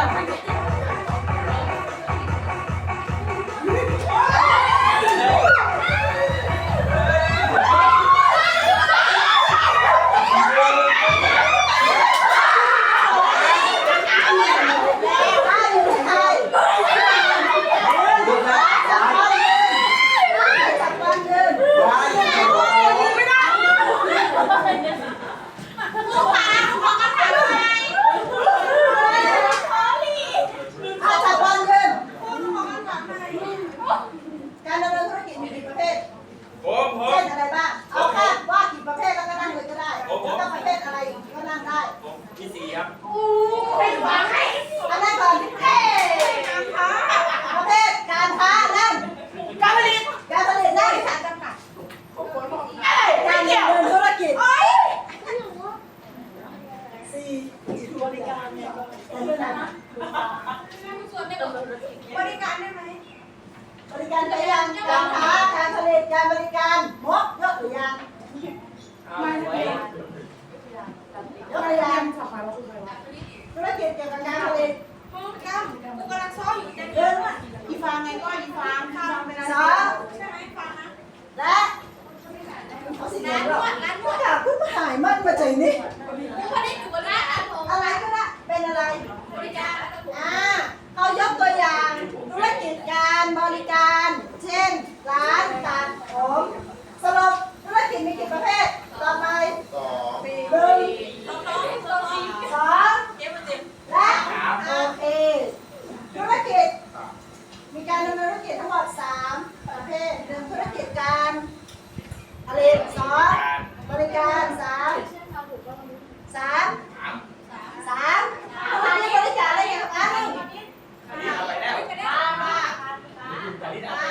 Thank you. บริการได้ไหมบริการไปยังการค้าการผลิตการบริการมดยกหรือยังไม่ไม่ยกหรือยังธุรกิจเกี่ยวกับการผลิตก้ามกำลังซ้อมอยู่จะเดินว่ะอีฟางไงก็อีฟางข้าวเป็นอะไมใช่ไหมฟางนะและเขาสินะร้านนวดร้านนวดผู้หายมันมาใจนี่ มีธุรกิจทั้งหมดสามประเภทหนึ่งธุรกิจการผลิตสองบริการสามสามสามทำที่บริการอะไรอย่างเงี้ยครับอะมามามา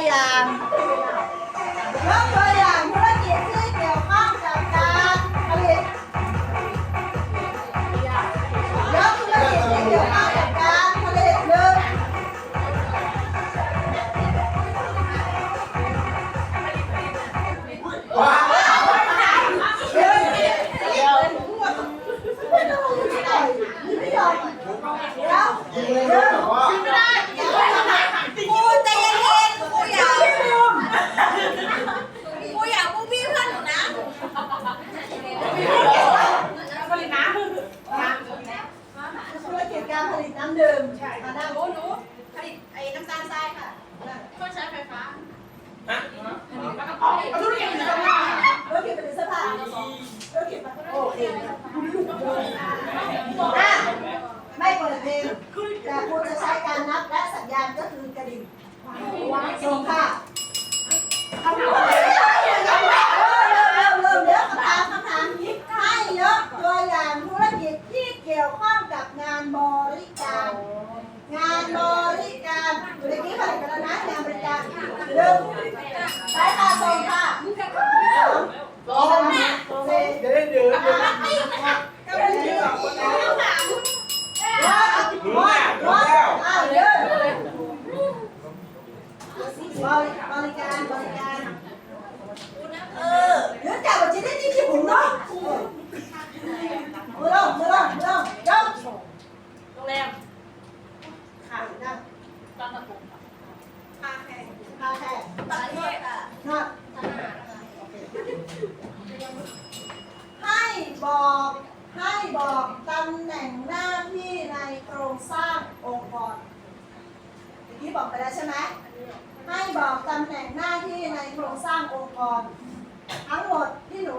Yeah. ให้บอกให้บอกตำแหน่งหน้าที่ในโครงสร้างองค์กรเมื่อกี้บอกไปแล้วใช่ไหมให้บอกตำแหน่งหน้าที่ในโครงสร้างองค์กร ทั้งหมดที่หนู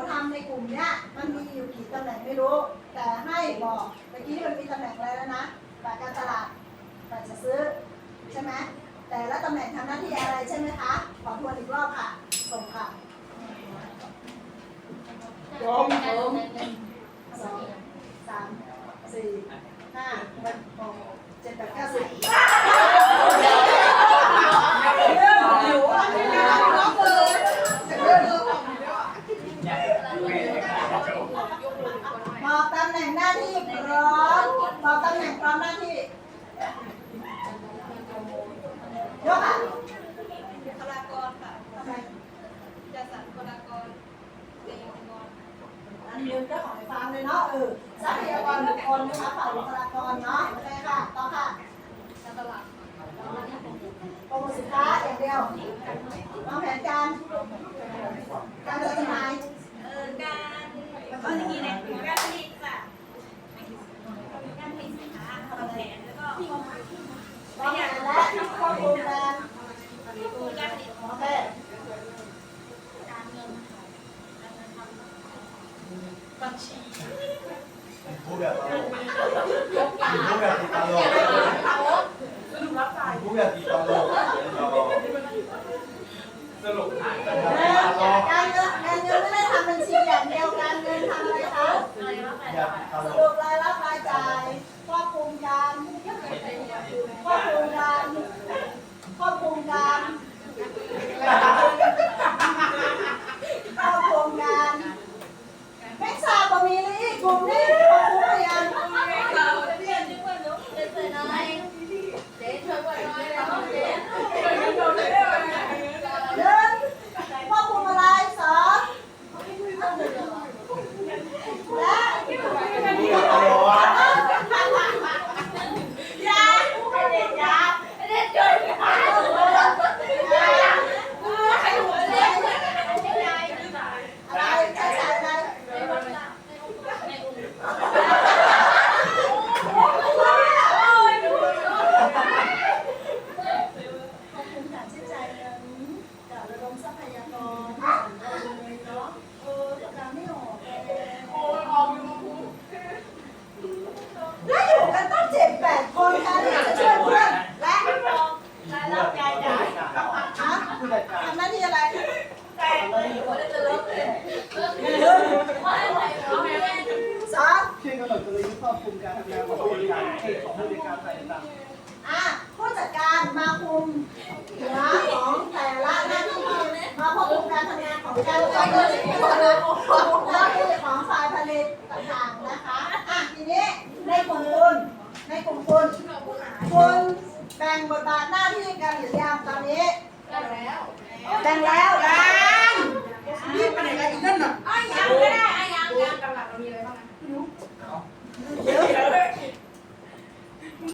มผมสองสามสี่ห้าหกเจ็ดแปดเก้าสิบบอตำแหน่งหน้าที่พร้อมบอตำแหน่งพร้อมหน้าที่ คุณนเจ้าของฟาร์มเลยเนาะเออทรัพยากรบุคคลนะคะฝ่ายบุคลากรเนาะโอเคค่ะต่อค่ะตลาดโปรโมทสินค้าอย่างเดียววางแผนการการจัดจำหน่ายการก็อย่างนี้นะ สรุปหายไปเออการเงินการเงินไม่ได้ทำบัญชีอย่างเดียวการเงินทำอะไรคะสรุปรายรับรายจ่ายควบคุมการควบคุมการควบคุมการควบคุมการไม่ทราบว่ามีหรืออีกกลุ่มนี้ ผู้จัดการะผู้จัดการมาคุมหัวของแต่ละหน้าที่มาควบคุมการทำงานของการจัดเงินควบคุหน้าที่ของฝ่ายผลิตต่างๆนะคะอะทีนี้ในกลุ่มคุณในกลุ่มคุณคุณแบ่งบทบาทหน้าที่กันหรือยังตอนนี้แบ่งแล้วแบ่งแล้วยังนี่ไปไหนกันอีกนั่นน่ะอ้ยังก็ได้อ้ยังยังกำลังเรามีอะไรบ้างนะเยอ